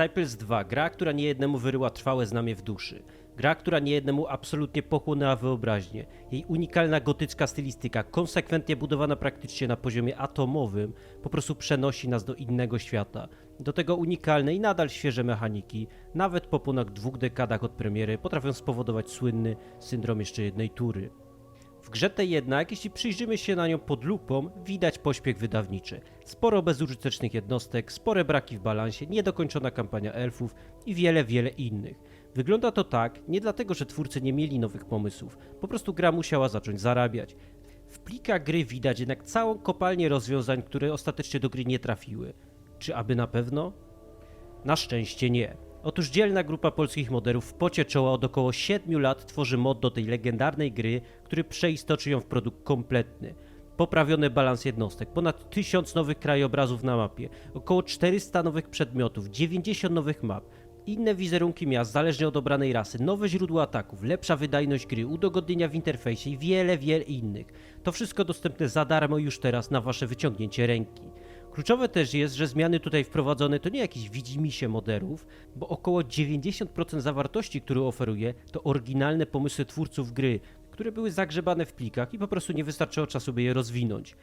Disciples 2, gra, która niejednemu wyryła trwałe znamie w duszy. Gra, która niejednemu absolutnie pochłonęła wyobraźnię. Jej unikalna gotycka stylistyka, konsekwentnie budowana praktycznie na poziomie atomowym, po prostu przenosi nas do innego świata. Do tego unikalne i nadal świeże mechaniki, nawet po ponad dwóch dekadach od premiery, potrafią spowodować słynny syndrom jeszcze jednej tury. W grze tej jednak, jeśli przyjrzymy się na nią pod lupą, widać pośpiech wydawniczy. Sporo bezużytecznych jednostek, spore braki w balansie, niedokończona kampania elfów i wiele, wiele innych. Wygląda to tak nie dlatego, że twórcy nie mieli nowych pomysłów, po prostu gra musiała zacząć zarabiać. W plikach gry widać jednak całą kopalnię rozwiązań, które ostatecznie do gry nie trafiły. Czy aby na pewno? Na szczęście nie. Otóż dzielna grupa polskich moderów w pocie czoła od około 7 lat tworzy mod do tej legendarnej gry, który przeistoczy ją w produkt kompletny. Poprawiony balans jednostek, ponad 1000 nowych krajobrazów na mapie, około 400 nowych przedmiotów, 90 nowych map, inne wizerunki miast zależnie od obranej rasy, nowe źródła ataków, lepsza wydajność gry, udogodnienia w interfejsie i wiele, wiele innych. To wszystko dostępne za darmo już teraz na wasze wyciągnięcie ręki. Kluczowe też jest, że zmiany tutaj wprowadzone to nie jakieś widzimisię moderów, bo około 90% zawartości, które oferuje, to oryginalne pomysły twórców gry, które były zagrzebane w plikach i po prostu nie wystarczyło czasu, by je rozwinąć.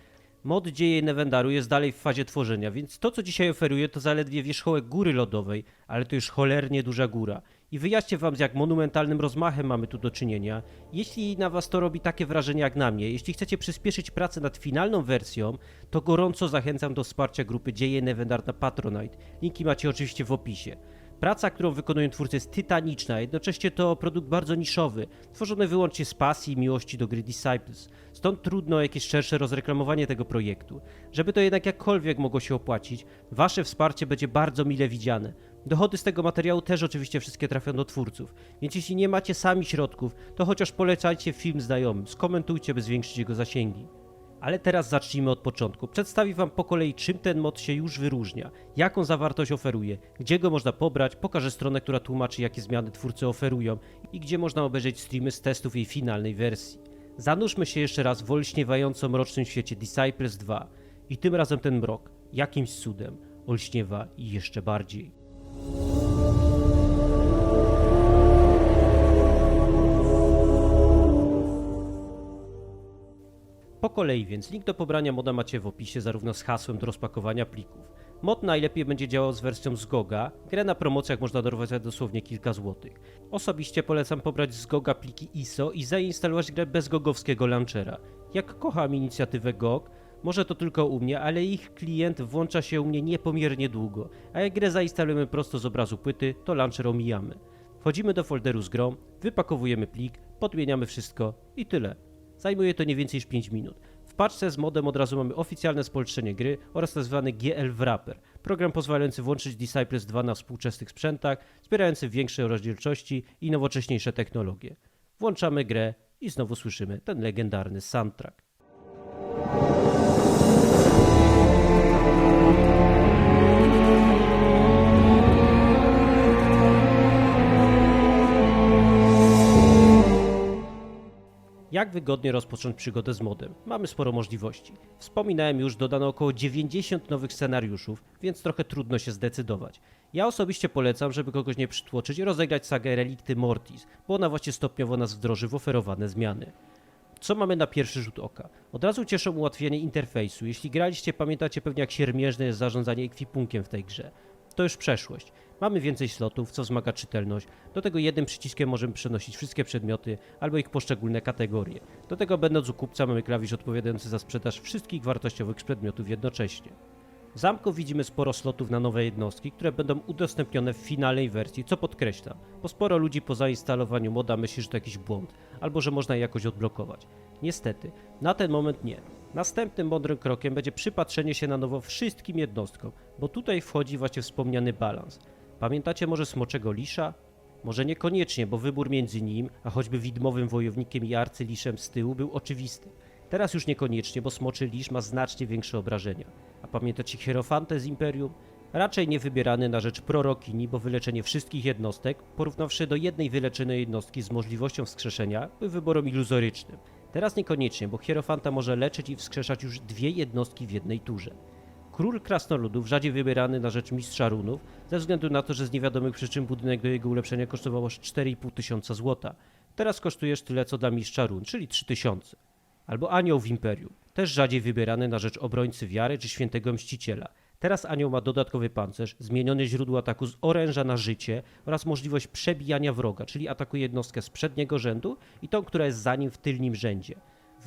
Mod Dzieje Nevendaru jest dalej w fazie tworzenia, więc to co dzisiaj oferuję to zaledwie wierzchołek góry lodowej, ale to już cholernie duża góra. I wyjaśnię wam z jak monumentalnym rozmachem mamy tu do czynienia. Jeśli na was to robi takie wrażenie jak na mnie, jeśli chcecie przyspieszyć pracę nad finalną wersją, to gorąco zachęcam do wsparcia grupy Dzieje Nevendar na Patronite. Linki macie oczywiście w opisie. Praca, którą wykonują twórcy jest tytaniczna, jednocześnie to produkt bardzo niszowy, tworzony wyłącznie z pasji i miłości do gry Disciples. Stąd trudno jakieś szersze rozreklamowanie tego projektu. Żeby to jednak jakkolwiek mogło się opłacić, wasze wsparcie będzie bardzo mile widziane. Dochody z tego materiału też oczywiście wszystkie trafią do twórców, więc jeśli nie macie sami środków, to chociaż polecajcie film znajomym, skomentujcie, by zwiększyć jego zasięgi. Ale teraz zacznijmy od początku. Przedstawię Wam po kolei, czym ten mod się już wyróżnia, jaką zawartość oferuje, gdzie go można pobrać, pokażę stronę, która tłumaczy, jakie zmiany twórcy oferują i gdzie można obejrzeć streamy z testów jej finalnej wersji. Zanurzmy się jeszcze raz w olśniewająco mrocznym świecie Disciples 2 i tym razem ten mrok, jakimś cudem, olśniewa jeszcze bardziej. Kolei więc link do pobrania moda macie w opisie zarówno z hasłem do rozpakowania plików. Mod najlepiej będzie działał z wersją z Goga, grę na promocjach można dorwać za dosłownie kilka złotych. Osobiście polecam pobrać z Goga pliki ISO i zainstalować grę bez gogowskiego launchera. Jak kocham inicjatywę GOG, może to tylko u mnie, ale ich klient włącza się u mnie niepomiernie długo, a jak grę zainstalujemy prosto z obrazu płyty, to launcher omijamy. Wchodzimy do folderu z grą, wypakowujemy plik, podmieniamy wszystko i tyle. Zajmuje to nie więcej niż 5 minut. W paczce z modem od razu mamy oficjalne spolszczenie gry oraz tzw. GL Wrapper, program pozwalający włączyć Disciples 2 na współczesnych sprzętach, wspierający większe rozdzielczości i nowocześniejsze technologie. Włączamy grę i znowu słyszymy ten legendarny soundtrack. Jak wygodnie rozpocząć przygodę z modem? Mamy sporo możliwości. Wspominałem już, dodano około 90 nowych scenariuszów, więc trochę trudno się zdecydować. Ja osobiście polecam, żeby kogoś nie przytłoczyć, rozegrać sagę Relikty Mortis, bo ona właśnie stopniowo nas wdroży w oferowane zmiany. Co mamy na pierwszy rzut oka? Od razu cieszą ułatwienie interfejsu. Jeśli graliście, pamiętacie pewnie jak siermiężne jest zarządzanie ekwipunkiem w tej grze. To już przeszłość. Mamy więcej slotów, co wzmaga czytelność. Do tego jednym przyciskiem możemy przenosić wszystkie przedmioty albo ich poszczególne kategorie. Do tego będąc u kupca mamy klawisz odpowiadający za sprzedaż wszystkich wartościowych przedmiotów jednocześnie. W zamku widzimy sporo slotów na nowe jednostki, które będą udostępnione w finalnej wersji, co podkreślam, bo sporo ludzi po zainstalowaniu moda myśli, że to jakiś błąd, albo że można je jakoś odblokować. Niestety, na ten moment nie. Następnym mądrym krokiem będzie przypatrzenie się na nowo wszystkim jednostkom, bo tutaj wchodzi właśnie wspomniany balans. Pamiętacie może Smoczego Lisza? Może niekoniecznie, bo wybór między nim, a choćby widmowym wojownikiem i arcyliszem z tyłu był oczywisty. Teraz już niekoniecznie, bo Smoczy Lisz ma znacznie większe obrażenia. A pamiętacie Hierofantę z Imperium? Raczej nie wybierany na rzecz prorokini, bo wyleczenie wszystkich jednostek, porównawszy do jednej wyleczonej jednostki z możliwością wskrzeszenia, był wyborem iluzorycznym. Teraz niekoniecznie, bo Hierofanta może leczyć i wskrzeszać już dwie jednostki w jednej turze. Król krasnoludów, rzadziej wybierany na rzecz mistrza runów, ze względu na to, że z niewiadomych przyczyn budynek do jego ulepszenia kosztował aż 4,5 tysiąca złota. Teraz kosztujesz tyle co dla mistrza run, czyli 3000. Albo anioł w Imperium, też rzadziej wybierany na rzecz obrońcy wiary czy świętego mściciela. Teraz anioł ma dodatkowy pancerz, zmienione źródło ataku z oręża na życie oraz możliwość przebijania wroga, czyli atakuje jednostkę z przedniego rzędu i tą, która jest za nim w tylnym rzędzie.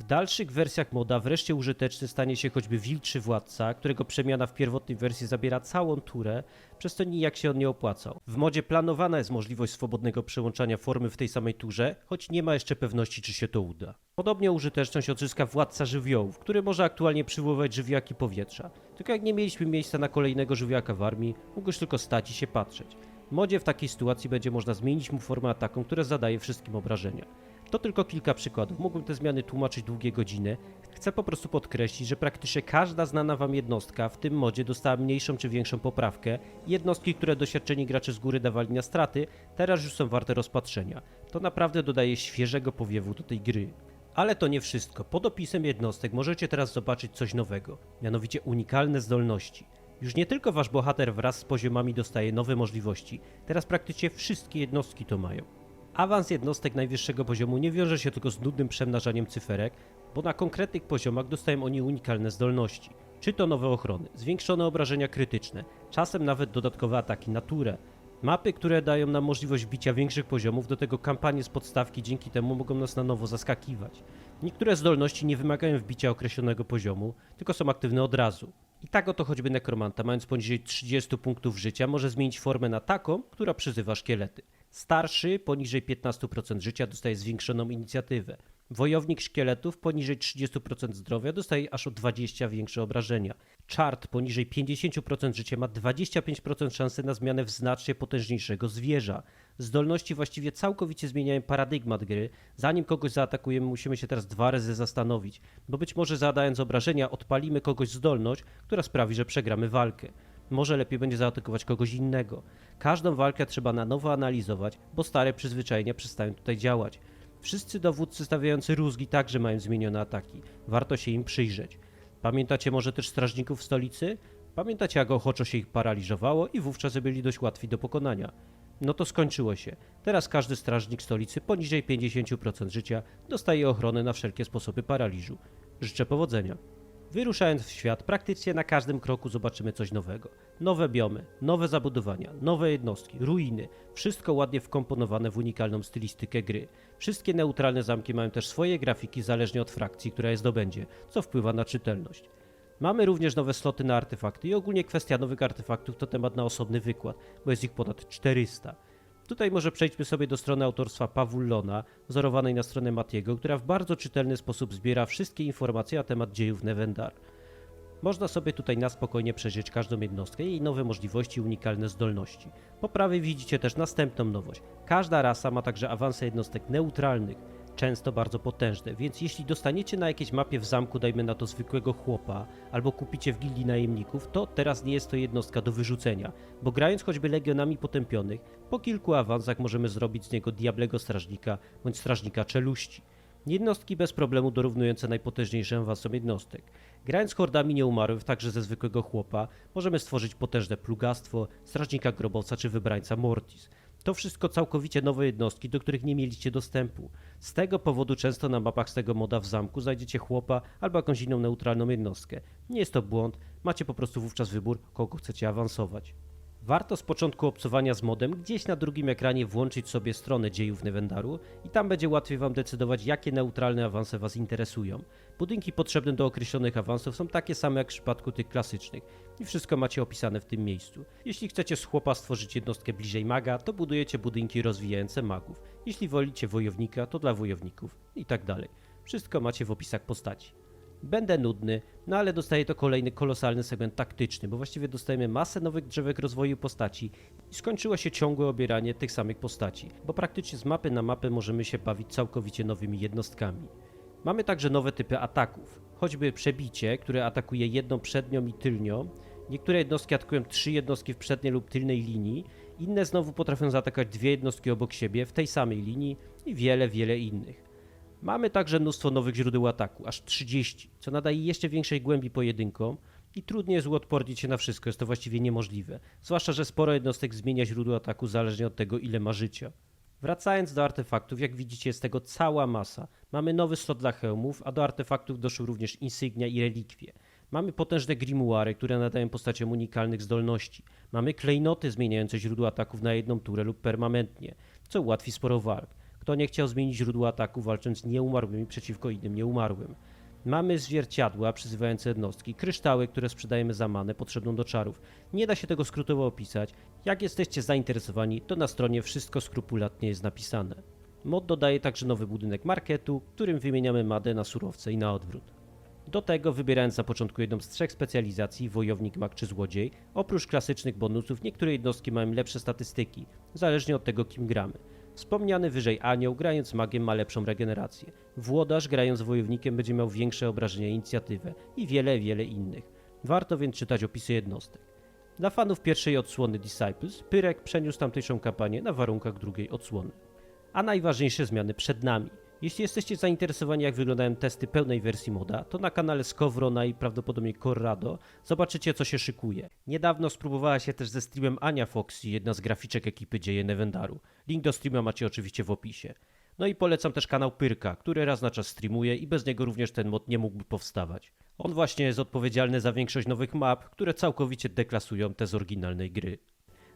W dalszych wersjach moda wreszcie użyteczny stanie się choćby wilczy władca, którego przemiana w pierwotnej wersji zabiera całą turę, przez to nijak się on nie opłacał. W modzie planowana jest możliwość swobodnego przełączania formy w tej samej turze, choć nie ma jeszcze pewności czy się to uda. Podobnie użyteczność odzyska władca żywiołów, który może aktualnie przywoływać żywiołaki powietrza. Tylko jak nie mieliśmy miejsca na kolejnego żywiołaka w armii, mógłbyś tylko stać i się patrzeć. W modzie w takiej sytuacji będzie można zmienić mu formę ataku, która zadaje wszystkim obrażenia. To tylko kilka przykładów. Mógłbym te zmiany tłumaczyć długie godziny. Chcę po prostu podkreślić, że praktycznie każda znana wam jednostka w tym modzie dostała mniejszą czy większą poprawkę. Jednostki, które doświadczeni gracze z góry dawali na straty, teraz już są warte rozpatrzenia. To naprawdę dodaje świeżego powiewu do tej gry. Ale to nie wszystko. Pod opisem jednostek możecie teraz zobaczyć coś nowego, mianowicie unikalne zdolności. Już nie tylko wasz bohater wraz z poziomami dostaje nowe możliwości, teraz praktycznie wszystkie jednostki to mają. Awans jednostek najwyższego poziomu nie wiąże się tylko z nudnym przemnażaniem cyferek, bo na konkretnych poziomach dostają oni unikalne zdolności. Czy to nowe ochrony, zwiększone obrażenia krytyczne, czasem nawet dodatkowe ataki na turę. Mapy, które dają nam możliwość bicia większych poziomów, do tego kampanie z podstawki dzięki temu mogą nas na nowo zaskakiwać. Niektóre zdolności nie wymagają wbicia określonego poziomu, tylko są aktywne od razu. I tak oto choćby nekromanta, mając poniżej 30 punktów życia, może zmienić formę na taką, która przyzywa szkielety. Starszy poniżej 15% życia dostaje zwiększoną inicjatywę. Wojownik szkieletów poniżej 30% zdrowia dostaje aż o 20 większe obrażenia. Czart poniżej 50% życia ma 25% szansy na zmianę w znacznie potężniejszego zwierza. Zdolności właściwie całkowicie zmieniają paradygmat gry. Zanim kogoś zaatakujemy, musimy się teraz dwa razy zastanowić, bo być może zadając obrażenia odpalimy kogoś zdolność, która sprawi, że przegramy walkę. Może lepiej będzie zaatakować kogoś innego. Każdą walkę trzeba na nowo analizować, bo stare przyzwyczajenia przestają tutaj działać. Wszyscy dowódcy stawiający rózgi także mają zmienione ataki. Warto się im przyjrzeć. Pamiętacie może też strażników stolicy? Pamiętacie jak ochoczo się ich paraliżowało i wówczas byli dość łatwi do pokonania. No to skończyło się. Teraz każdy strażnik stolicy poniżej 50% życia dostaje ochronę na wszelkie sposoby paraliżu. Życzę powodzenia. Wyruszając w świat, praktycznie na każdym kroku zobaczymy coś nowego. Nowe biomy, nowe zabudowania, nowe jednostki, ruiny. Wszystko ładnie wkomponowane w unikalną stylistykę gry. Wszystkie neutralne zamki mają też swoje grafiki zależnie od frakcji, która je zdobędzie, co wpływa na czytelność. Mamy również nowe sloty na artefakty i ogólnie kwestia nowych artefaktów to temat na osobny wykład, bo jest ich ponad 400. Tutaj może przejdźmy sobie do strony autorstwa Pawullona, wzorowanej na stronę Matiego, która w bardzo czytelny sposób zbiera wszystkie informacje na temat dziejów Nevendar. Można sobie tutaj na spokojnie przejrzeć każdą jednostkę jej nowe możliwości i unikalne zdolności. Po prawej widzicie też następną nowość. Każda rasa ma także awanse jednostek neutralnych, często bardzo potężne, więc jeśli dostaniecie na jakiejś mapie w zamku, dajmy na to zwykłego chłopa, albo kupicie w gildii najemników, to teraz nie jest to jednostka do wyrzucenia, bo grając choćby legionami potępionych, po kilku awansach możemy zrobić z niego diablego strażnika bądź strażnika czeluści. Jednostki bez problemu dorównujące najpotężniejszym awansom jednostek. Grając hordami nieumarłych, także ze zwykłego chłopa, możemy stworzyć potężne plugastwo, strażnika grobowca czy wybrańca Mortis. To wszystko całkowicie nowe jednostki, do których nie mieliście dostępu. Z tego powodu często na mapach z tego moda w zamku znajdziecie chłopa albo jakąś inną neutralną jednostkę. Nie jest to błąd, macie po prostu wówczas wybór, kogo chcecie awansować. Warto z początku obcowania z modem gdzieś na drugim ekranie włączyć sobie stronę dziejów Nevendaru i tam będzie łatwiej Wam decydować, jakie neutralne awanse Was interesują. Budynki potrzebne do określonych awansów są takie same jak w przypadku tych klasycznych i wszystko macie opisane w tym miejscu. Jeśli chcecie z chłopa stworzyć jednostkę bliżej maga, to budujecie budynki rozwijające magów. Jeśli wolicie wojownika, to dla wojowników i tak dalej. Wszystko macie w opisach postaci. Będę nudny, no ale dostaję to kolejny kolosalny segment taktyczny, bo właściwie dostajemy masę nowych drzewek rozwoju postaci i skończyło się ciągłe obieranie tych samych postaci, bo praktycznie z mapy na mapę możemy się bawić całkowicie nowymi jednostkami. Mamy także nowe typy ataków, choćby przebicie, które atakuje jedną przednią i tylnią. Niektóre jednostki atakują trzy jednostki w przedniej lub tylnej linii, inne znowu potrafią zaatakować dwie jednostki obok siebie w tej samej linii i wiele, wiele innych. Mamy także mnóstwo nowych źródeł ataku, aż 30, co nadaje jeszcze większej głębi pojedynkom. i trudniej jest uodpornić się na wszystko, jest to właściwie niemożliwe. Zwłaszcza, że sporo jednostek zmienia źródło ataku zależnie od tego, ile ma życia. Wracając do artefaktów, jak widzicie jest tego cała masa. Mamy nowy slot dla hełmów, a do artefaktów doszły również insygnia i relikwie. Mamy potężne grimoire, które nadają postaciom unikalnych zdolności. Mamy klejnoty zmieniające źródło ataków na jedną turę lub permanentnie, co ułatwi sporo walk. Kto nie chciał zmienić źródła ataku walcząc z nieumarłymi przeciwko innym nieumarłym. Mamy zwierciadła przyzywające jednostki, kryształy, które sprzedajemy za manę potrzebną do czarów. Nie da się tego skrótowo opisać. Jak jesteście zainteresowani, to na stronie wszystko skrupulatnie jest napisane. Mod dodaje także nowy budynek marketu, którym wymieniamy madę na surowce i na odwrót. Do tego, wybierając na początku jedną z trzech specjalizacji, wojownik, mag czy złodziej, oprócz klasycznych bonusów, niektóre jednostki mają lepsze statystyki, zależnie od tego, kim gramy. Wspomniany wyżej anioł, grając magiem, ma lepszą regenerację. Włodarz, grając wojownikiem, będzie miał większe obrażenia inicjatywę i wiele, wiele innych. Warto więc czytać opisy jednostek. Dla fanów pierwszej odsłony Disciples, Pyrek przeniósł tamtejszą kampanię na warunkach drugiej odsłony. A najważniejsze zmiany przed nami. Jeśli jesteście zainteresowani jak wyglądają testy pełnej wersji moda, to na kanale Skowrona i prawdopodobnie Corrado zobaczycie co się szykuje. Niedawno spróbowała się też ze streamem Ania Foxy, jedna z graficzek ekipy Dzieje Nevendaru. Link do streama macie oczywiście w opisie. No i polecam też kanał Pyrka, który raz na czas streamuje i bez niego również ten mod nie mógłby powstawać. On właśnie jest odpowiedzialny za większość nowych map, które całkowicie deklasują te z oryginalnej gry.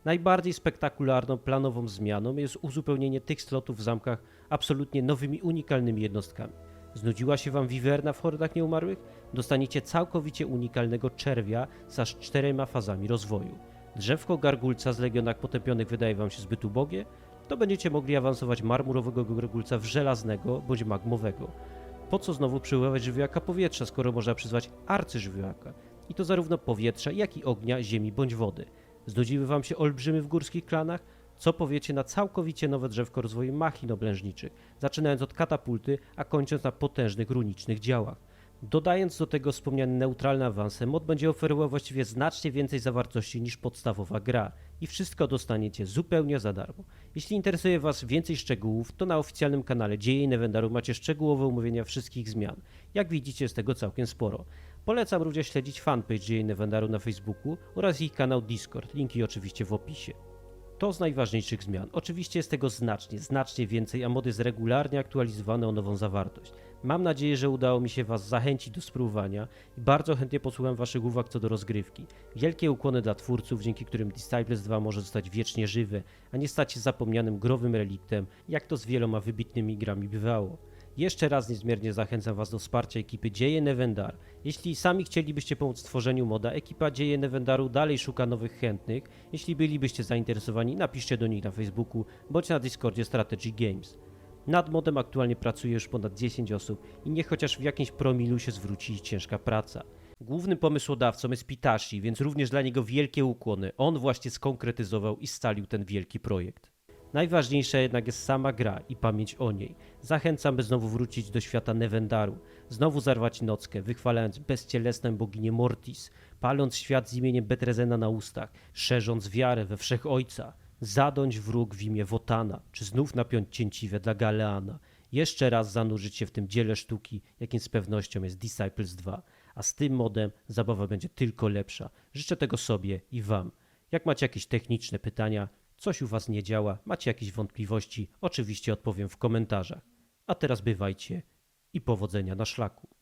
Najbardziej spektakularną planową zmianą jest uzupełnienie tych slotów w zamkach absolutnie nowymi, unikalnymi jednostkami. Znudziła się wam wiwerna w hordach nieumarłych? Dostaniecie całkowicie unikalnego czerwia z aż czterema fazami rozwoju. Drzewko gargulca z legionach potępionych wydaje wam się zbyt ubogie? To będziecie mogli awansować marmurowego gargulca w żelaznego bądź magmowego. Po co znowu przywoływać żywiołaka powietrza, skoro można przyzwać arcyżywiołaka? I to zarówno powietrza, jak i ognia, ziemi bądź wody. Znudziły wam się olbrzymy w górskich klanach? Co powiecie na całkowicie nowe drzewko rozwoju machin oblężniczych, zaczynając od katapulty, a kończąc na potężnych runicznych działach? Dodając do tego wspomniane neutralne awanse, mod będzie oferował właściwie znacznie więcej zawartości niż podstawowa gra i wszystko dostaniecie zupełnie za darmo. Jeśli interesuje Was więcej szczegółów, to na oficjalnym kanale Dzieje Nevendaru macie szczegółowe omówienia wszystkich zmian. Jak widzicie, jest tego całkiem sporo. Polecam również śledzić fanpage Dzieje Nevendaru na Facebooku oraz ich kanał Discord, linki oczywiście w opisie. To z najważniejszych zmian. Oczywiście jest tego znacznie, znacznie więcej, a mod jest regularnie aktualizowany o nową zawartość. Mam nadzieję, że udało mi się Was zachęcić do spróbowania i bardzo chętnie posłucham Waszych uwag co do rozgrywki. Wielkie ukłony dla twórców, dzięki którym Disciples 2 może zostać wiecznie żywe, a nie stać się zapomnianym growym reliktem, jak to z wieloma wybitnymi grami bywało. Jeszcze raz niezmiernie zachęcam Was do wsparcia ekipy Dzieje Nevendar. Jeśli sami chcielibyście pomóc w tworzeniu moda, ekipa Dzieje Nevendaru dalej szuka nowych chętnych. Jeśli bylibyście zainteresowani, napiszcie do nich na Facebooku bądź na Discordzie Strategy Games. Nad modem aktualnie pracuje już ponad 10 osób i niech chociaż w jakimś promilu się zwróci ciężka praca. Głównym pomysłodawcą jest Pitashi, więc również dla niego wielkie ukłony. On właśnie skonkretyzował i scalił ten wielki projekt. Najważniejsza jednak jest sama gra i pamięć o niej. Zachęcam, by znowu wrócić do świata Nevendaru, znowu zarwać nockę, wychwalając bezcielesną boginię Mortis, paląc świat z imieniem Betrezena na ustach, szerząc wiarę we Wszechojca, zadąć wróg w imię Wotana, czy znów napiąć cięciwe dla Galeana, jeszcze raz zanurzyć się w tym dziele sztuki, jakim z pewnością jest Disciples 2, a z tym modem zabawa będzie tylko lepsza. Życzę tego sobie i wam. Jak macie jakieś techniczne pytania, coś u was nie działa, macie jakieś wątpliwości, oczywiście odpowiem w komentarzach. A teraz bywajcie i powodzenia na szlaku.